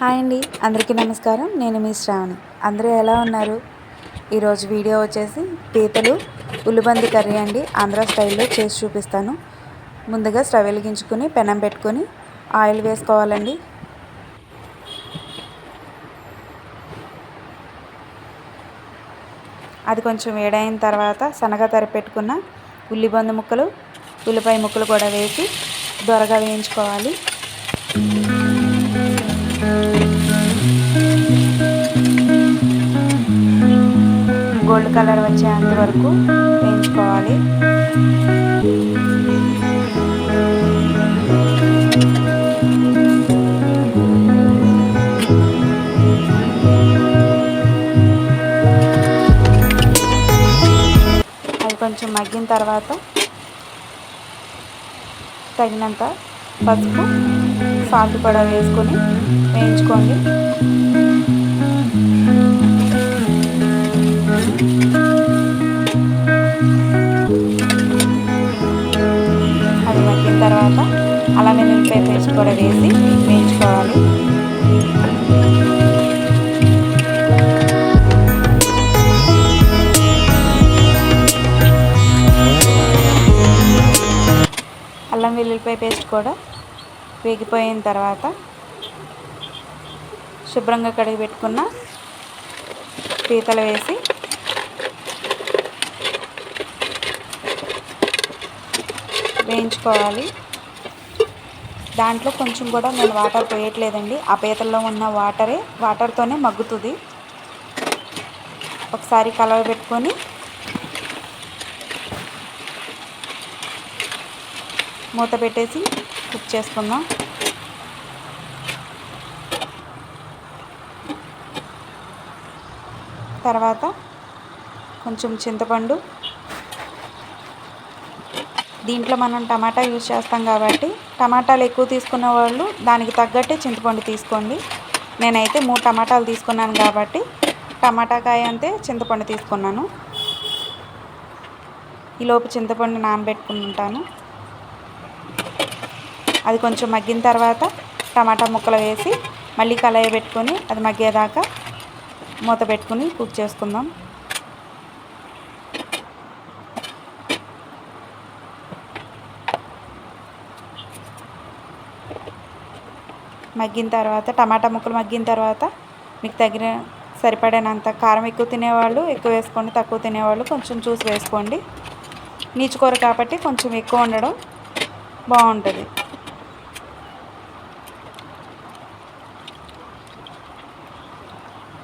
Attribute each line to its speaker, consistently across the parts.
Speaker 1: Hi అండి. అందరికీ నమస్కారం. నేను మీ శ్రావణి. అందరూ ఎలా ఉన్నారు? ఈరోజు వీడియో వచ్చేసి పీతలు ఉల్లిబంది కర్రీ అండి. ఆంధ్ర స్టైల్లో చేసి చూపిస్తాను. ముందుగా స్టవ్ వెలిగించుకొని పెనం పెట్టుకొని ఆయిల్ వేసుకోవాలండి. అది కొంచెం వేడైన తర్వాత సన్నగా తరిపెట్టుకున్న ఉల్లిబంది ముక్కలు ఉల్లిపాయ ముక్కలు కూడా వేసి దొరగా వేయించుకోవాలి. గోల్డ్ కలర్ వచ్చేంత వరకు వేయించుకోవాలి. అది కొంచెం మగ్గిన తర్వాత తగినంత పసుపు సాల్ట్ కూడా వేసుకొని వేయించుకోండి. అది మగ్గిన తర్వాత అల్లం వెల్లుల్లిపాయ పేస్ట్ కూడా వేసి వేయించుకోవాలి. అల్లం వెల్లుల్లిపాయ పేస్ట్ కూడా వేగిపోయిన తర్వాత శుభ్రంగా కడిగి పెట్టుకున్న పీతలు వేసి వేయించుకోవాలి. దాంట్లో కొంచెం కూడా నేను వాటర్ పోయట్లేదండి. ఆ పీతల్లో ఉన్న వాటరే వాటర్తోనే మగ్గుతుంది. ఒకసారి కలవ పెట్టుకొని మూత పెట్టేసి కుక్ చేసుకుందాం. తర్వాత కొంచెం చింతపండు దీంట్లో మనం టమాటా యూజ్ చేస్తాం కాబట్టి టమాటాలు ఎక్కువ తీసుకున్న వాళ్ళు దానికి తగ్గట్టే చింతపండు తీసుకోండి. నేనైతే మూడు టమాటాలు తీసుకున్నాను కాబట్టి టమాటా కాయ అంతే చింతపండు తీసుకున్నాను. ఈలోపు చింతపండు నానబెట్టుకుంటాను. అది కొంచెం మగ్గిన తర్వాత టమాటా ముక్కలు వేసి మళ్ళీ కళాయి పెట్టుకొని అది మగ్గేదాకా మూత పెట్టుకుని కుక్ చేసుకుందాం. మగ్గిన తర్వాత టమాటా ముక్కలు మగ్గిన తర్వాత మీకు తగిన సరిపడినంత కారం ఎక్కువ తినేవాళ్ళు ఎక్కువ వేసుకోండి తక్కువ తినేవాళ్ళు కొంచెం చూసి వేసుకోండి. నీచుకూర కాబట్టి కొంచెం ఎక్కువ ఉండడం బాగుంటుంది.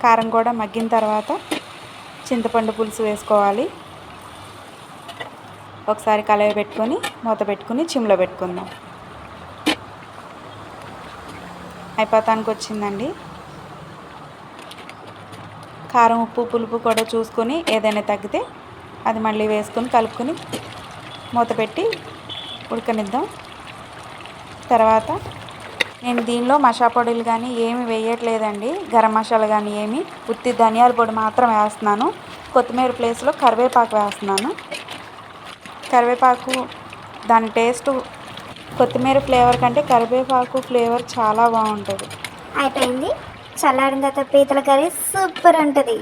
Speaker 1: కారం కూడా మగ్గిన తర్వాత చింతపండు పులుసు వేసుకోవాలి. ఒకసారి కలయి పెట్టుకొని మూత పెట్టుకుని చిమ్లో పెట్టుకుందాం. అయిపోతానికి వచ్చిందండి కారం ఉప్పు పులుపు కూడా చూసుకొని ఏదైనా తగ్గితే అది మళ్ళీ వేసుకొని కలుపుకొని మూత పెట్టి ఉడకనిద్దాం. తర్వాత నేను దీనిలో మషా పొడులు కానీ ఏమి వేయట్లేదండి. గరం మసాలా కానీ ఏమి ఉత్తి ధనియాల పొడి మాత్రం వేస్తున్నాను. కొత్తిమీర ప్లేస్లో కరివేపాకు వేస్తున్నాను. కరివేపాకు దాని టేస్ట్ కొత్తిమీర ఫ్లేవర్ కంటే కరివేపాకు ఫ్లేవర్ చాలా బాగుంటుంది.
Speaker 2: అయిపోయింది. చల్లారిన తర్వాత పీతల కర్రీ సూపర్ ఉంటుంది.